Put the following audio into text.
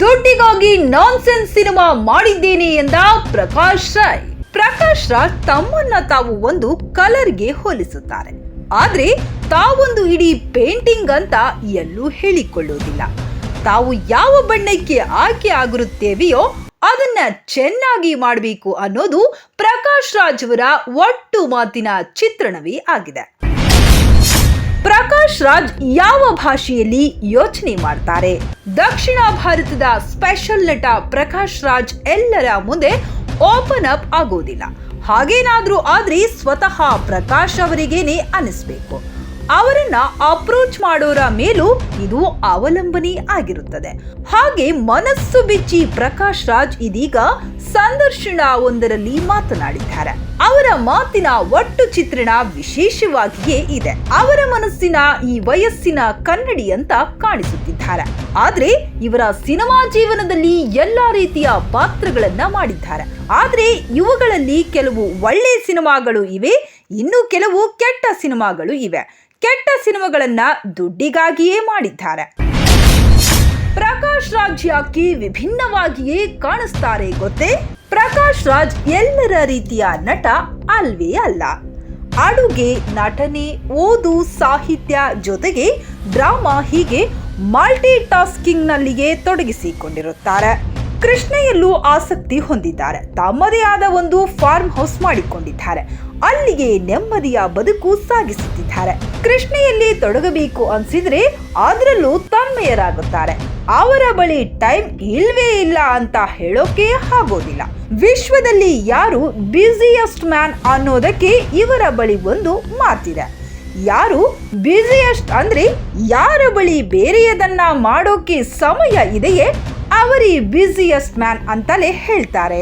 ದುಡ್ಡಿಗಾಗಿ nonsense cinema ಮಾಡಿದ್ದೇನೆ ಎಂದ ಪ್ರಕಾಶ್ ರಾಯ್. ಪ್ರಕಾಶ್ ರಾಜ್ ತಮ್ಮನ್ನ ತಾವು ಒಂದು ಕಲರ್ಗೆ ಹೋಲಿಸುತ್ತಾರೆ. ಆದ್ರೆ ತಾವೊಂದು ಇಡೀ ಪೇಂಟಿಂಗ್ ಅಂತ ಎಲ್ಲೂ ಹೇಳಿಕೊಳ್ಳುವುದಿಲ್ಲ ತಾವು ಯಾವ ಬಣ್ಣಕ್ಕೆ ಆಯ್ಕೆ ಆಗಿರುತ್ತೇವೆಯೋ ಅದನ್ನ ಚೆನ್ನಾಗಿ ಮಾಡಬೇಕು ಅನ್ನೋದು ಪ್ರಕಾಶ್ ರಾಜ್ ಅವರ ಒಟ್ಟು ಮಾತಿನ ಚಿತ್ರಣವೇ ಆಗಿದೆ. ಪ್ರಕಾಶ್ ರಾಜ್ ಯಾವ ಭಾಷೆಯಲ್ಲಿ ಯೋಚನೆ ಮಾಡ್ತಾರೆ? ದಕ್ಷಿಣ ಭಾರತದ ಸ್ಪೆಷಲ್ ನಟ ಪ್ರಕಾಶ್ ರಾಜ್ ಎಲ್ಲರ ಮುಂದೆ ಓಪನ್ ಅಪ್ ಆಗೋದಿಲ್ಲ. ಹಾಗೇನಾದ್ರೂ ಆದ್ರೆ ಸ್ವತಃ ಪ್ರಕಾಶ್ ಅವರಿಗೇನೆ ಅನಿಸ್ಬೇಕು ಅವರನ್ನ ಅಪ್ರೋಚ್ ಮಾಡೋರ ಮೇಲೂ ಇದು ಅವಲಂಬನೆ ಆಗಿರುತ್ತದೆ. ಹಾಗೆ ಮನಸ್ಸು ಬಿಚ್ಚಿ ಪ್ರಕಾಶ್ ರಾಜ್ ಇದೀಗ ಸಂದರ್ಶನ ಒಂದರಲ್ಲಿ ಮಾತನಾಡಿದ್ದಾರೆ. ಅವರ ಮಾತಿನ ಒಟ್ಟು ಚಿತ್ರಣ ವಿಶೇಷವಾಗಿಯೇ ಇದೆ. ಅವರ ಮನಸ್ಸಿನ ಈ ವಯಸ್ಸಿನ ಕನ್ನಡಿ ಅಂತ ಕಾಣಿಸುತ್ತಿದ್ದಾರೆ. ಆದ್ರೆ ಇವರ ಸಿನಿಮಾ ಜೀವನದಲ್ಲಿ ಎಲ್ಲಾ ರೀತಿಯ ಪಾತ್ರಗಳನ್ನ ಮಾಡಿದ್ದಾರೆ. ಆದ್ರೆ ಇವುಗಳಲ್ಲಿ ಕೆಲವು ಒಳ್ಳೆ ಸಿನಿಮಾಗಳು ಇವೆ, ಇನ್ನು ಕೆಲವು ಕೆಟ್ಟ ಸಿನಿಮಾಗಳು ಇವೆ. ಕೆಟ್ಟ ಸಿನಿಮಾಗಳನ್ನ ದುಡ್ಡಿಗಾಗಿಯೇ ಮಾಡಿದ್ದಾರೆ. ಪ್ರಕಾಶ್ ರಾಜ್ ಯಾಕೆ ವಿಭಿನ್ನವಾಗಿಯೇ ಕಾಣಿಸ್ತಾರೆ ಗೊತ್ತೇ? ಪ್ರಕಾಶ್ ರಾಜ್ ಎಲ್ಲರ ರೀತಿಯ ನಟ ಅಲ್ವೇ ಅಲ್ಲ. ಅಡುಗೆ, ನಟನೆ, ಓದು, ಸಾಹಿತ್ಯ ಜೊತೆಗೆ ಡ್ರಾಮಾ ಹೀಗೆ ಮಲ್ಟಿ ಟಾಸ್ಕಿಂಗ್ನಲ್ಲಿಯೇ ತೊಡಗಿಸಿಕೊಂಡಿರುತ್ತಾರೆ. ಕೃಷ್ಣೆಯಲ್ಲೂ ಆಸಕ್ತಿ ಹೊಂದಿದ್ದಾರೆ. ತಮ್ಮದೇ ಆದ ಒಂದು ಫಾರ್ಮ್ ಹೌಸ್ ಮಾಡಿಕೊಂಡಿದ್ದಾರೆ. ಅಲ್ಲಿಗೆ ನೆಮ್ಮದಿಯ ಬದುಕು ಸಾಗಿಸುತ್ತಿದ್ದಾರೆ. ಕೃಷ್ಣೆಯಲ್ಲಿ ತೊಡಗಬೇಕು ಅನ್ಸಿದ್ರೆ ಅದರಲ್ಲೂ ತನ್ಮಯರಾಗುತ್ತಾರೆ. ಅವರ ಬಳಿ ಟೈಮ್ ಇಲ್ವೇ ಇಲ್ಲ ಅಂತ ಹೇಳೋಕೆ ಆಗೋದಿಲ್ಲ. ವಿಶ್ವದಲ್ಲಿ ಯಾರು ಬ್ಯುಸಿಯೆಸ್ಟ್ ಮ್ಯಾನ್ ಅನ್ನೋದಕ್ಕೆ ಇವರ ಬಳಿ ಒಂದು ಮಾತಿದೆ. ಯಾರು ಬ್ಯುಸಿಯೆಸ್ಟ್ ಅಂದ್ರೆ ಯಾರ ಬಳಿ ಬೇರೆಯದನ್ನ ಮಾಡೋಕೆ ಸಮಯ ಇದೆಯೇ? ಅವರಿ ಬ್ಯುಸಿಯೆಸ್ಟ್ ಮ್ಯಾನ್ ಅಂತಲೇ ಹೇಳ್ತಾರೆ.